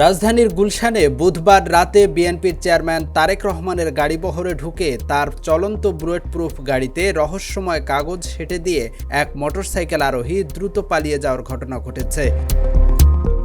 রাজধানীর গুলশানে বুধবার রাতে বিএনপির চেয়ারম্যান তারেক রহমানের গাড়িবহরে ঢুকে তার চলন্ত বুলেট প্রুফ গাড়িতে রহস্যময় কাগজ সেটে দিয়ে এক মোটরসাইকেল আরোহী দ্রুত পালিয়ে যাওয়ার ঘটনা ঘটেছে।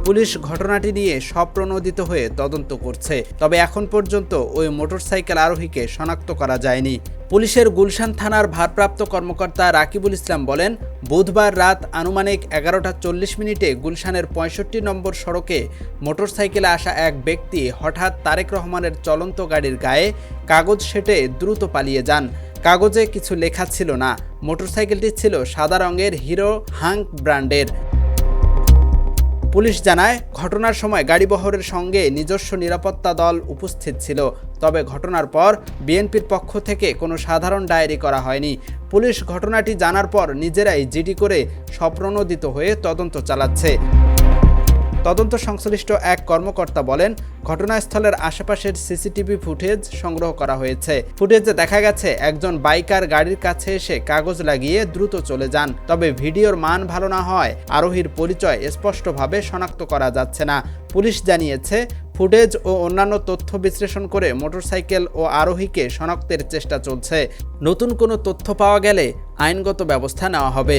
পুলিশ ঘটনাটি নিয়ে স্বপ্রণোদিত হয়ে তদন্ত করছে, তবে এখন পর্যন্ত ওই মোটরসাইকেল আরোহীকে শনাক্ত করা যায়নি। পুলিশের গুলশান থানার ভারপ্রাপ্ত কর্মকর্তা রাকিবুল ইসলাম বলেন, বুধবার রাত আনুমানিক এগারোটা চল্লিশ মিনিটে গুলশানের পঁয়ষট্টি নম্বর সড়কে মোটরসাইকেলে আসা এক ব্যক্তি হঠাৎ তারেক রহমানের চলন্ত গাড়ির গায়ে কাগজ সেটে দ্রুত পালিয়ে যান। কাগজে কিছু লেখা ছিল না। মোটরসাইকেলটি ছিল সাদা রঙের হিরো হাঙ্ক ব্র্যান্ডের। পুলিশ জানায়, ঘটনার সময় গাড়িবহরের সঙ্গে নিজস্ব নিরাপত্তা দল উপস্থিত ছিল। তবে ঘটনার পর বিএনপির পক্ষ থেকে কোনো সাধারণ ডায়েরি করা হয়নি। পুলিশ ঘটনাটি জানার পর নিজেরাই জিডি করে স্বপ্রণোদিত হয়ে তদন্ত চালাচ্ছে। তদন্ত সংশ্লিষ্ট এক কর্মকর্তা বলেন, ঘটনাস্থলের আশেপাশের সিসিটিভি ফুটেজ সংগ্রহ করা হয়েছে। ফুটেজে দেখা গেছে, একজন বাইকার গাড়ির কাছে এসে কাগজ লাগিয়ে দ্রুত চলে যান। তবে ভিডিওর মান ভালো না হয়, আরোহীর পরিচয় স্পষ্টভাবে শনাক্ত করা যাচ্ছে না। পুলিশ জানিয়েছে, ফুটেজ ও অন্যান্য তথ্য বিশ্লেষণ করে মোটরসাইকেল ও আরোহীকে শনাক্তের চেষ্টা চলছে। নতুন কোনো তথ্য পাওয়া গেলে আইনগত ব্যবস্থা নেওয়া হবে।